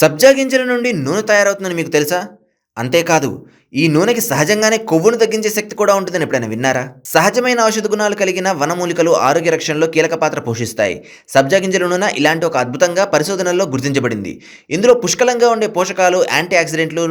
సబ్జా గింజల నుండి నూనె తయారవుతుందని మీకు తెలుసా? అంతేకాదు ఈ నూనెకి సహజంగానే కొవ్వును తగ్గించే శక్తి కూడా ఉంటుందని ఎప్పుడైనా విన్నారా? సహజమైన ఔషధ గుణాలు కలిగిన వనమూలికలు ఆరోగ్య రక్షణలో కీలక పాత్ర పోషిస్తాయి. సబ్జా గింజల నూనె ఇలాంటి ఒక అద్భుతంగా పరిశోధనల్లో గుర్తించబడింది. ఇందులో పుష్కలంగా ఉండే పోషకాలు యాంటీ ఆక్సిడెంట్లు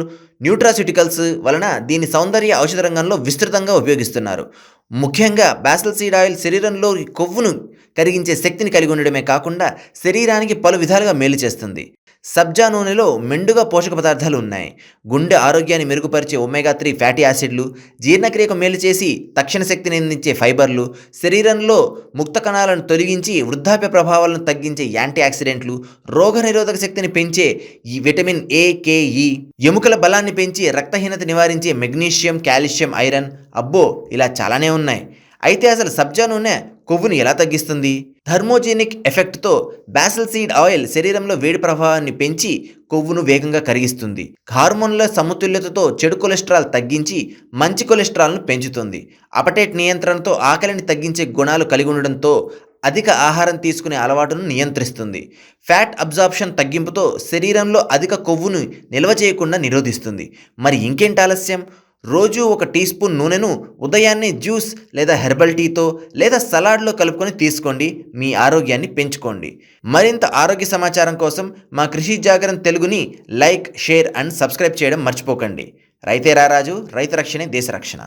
న్యూట్రాసిటికల్స్ వలన దీని సౌందర్య ఔషధ రంగంలో విస్తృతంగా ఉపయోగిస్తున్నారు. ముఖ్యంగా బ్యాసల్ సీడ్ ఆయిల్ శరీరంలో కొవ్వును కరిగించే శక్తిని కలిగి ఉండడమే కాకుండా శరీరానికి పలు విధాలుగా మేలు చేస్తుంది. సబ్జా నూనెలో మెండుగా పోషక పదార్థాలు ఉన్నాయి. గుండె ఆరోగ్యాన్ని మెరుగుపరిచే ఒమేగా త్రీ ఫ్యాటీ యాసిడ్లు జీర్ణక్రియకు మేలు చేసి తక్షణ శక్తిని అందించే ఫైబర్లు శరీరంలో ముక్త కణాలను తొలగించి వృద్ధాప్య ప్రభావాలను తగ్గించే యాంటీ ఆక్సిడెంట్లు రోగనిరోధక శక్తిని పెంచే ఈ విటమిన్ ఏ కేఈ e, ఎముకల బలాన్ని పెంచి రక్తహీనత నివారించే మెగ్నీషియం కాల్షియం ఐరన్ అబ్బో ఇలా చాలానే ఉన్నాయి. అయితే అసలు సబ్జా నూనె కొవ్వును ఎలా తగ్గిస్తుంది? థర్మోజెనిక్ ఎఫెక్ట్తో బ్యాసిల్ సీడ్ ఆయిల్ శరీరంలో వేడి ప్రభావాన్ని పెంచి కొవ్వును వేగంగా కరిగిస్తుంది. హార్మోన్ల సమతుల్యతతో చెడు కొలెస్ట్రాల్ తగ్గించి మంచి కొలెస్ట్రాల్ను పెంచుతుంది. అపటేట్ నియంత్రణతో ఆకలిని తగ్గించే గుణాలు కలిగి ఉండడంతో అధిక ఆహారం తీసుకునే అలవాటును నియంత్రిస్తుంది. ఫ్యాట్ అబ్జార్ప్షన్ తగ్గింపుతో శరీరంలో అధిక కొవ్వును నిల్వ చేయకుండా నిరోధిస్తుంది. మరి ఇంకేంటి ఆలస్యం? రోజు ఒక టీ స్పూన్ నూనెను ఉదయాన్నే జ్యూస్ లేదా హెర్బల్ టీతో లేదా సలాడ్లో కలుపుకొని తీసుకోండి. మీ ఆరోగ్యాన్ని పెంచుకోండి. మరింత ఆరోగ్య సమాచారం కోసం మా కృషి జాగరణ తెలుగుని లైక్ షేర్ అండ్ సబ్స్క్రైబ్ చేయడం మర్చిపోకండి. రైతే రారాజు రైతు రక్షణే దేశ రక్షణ.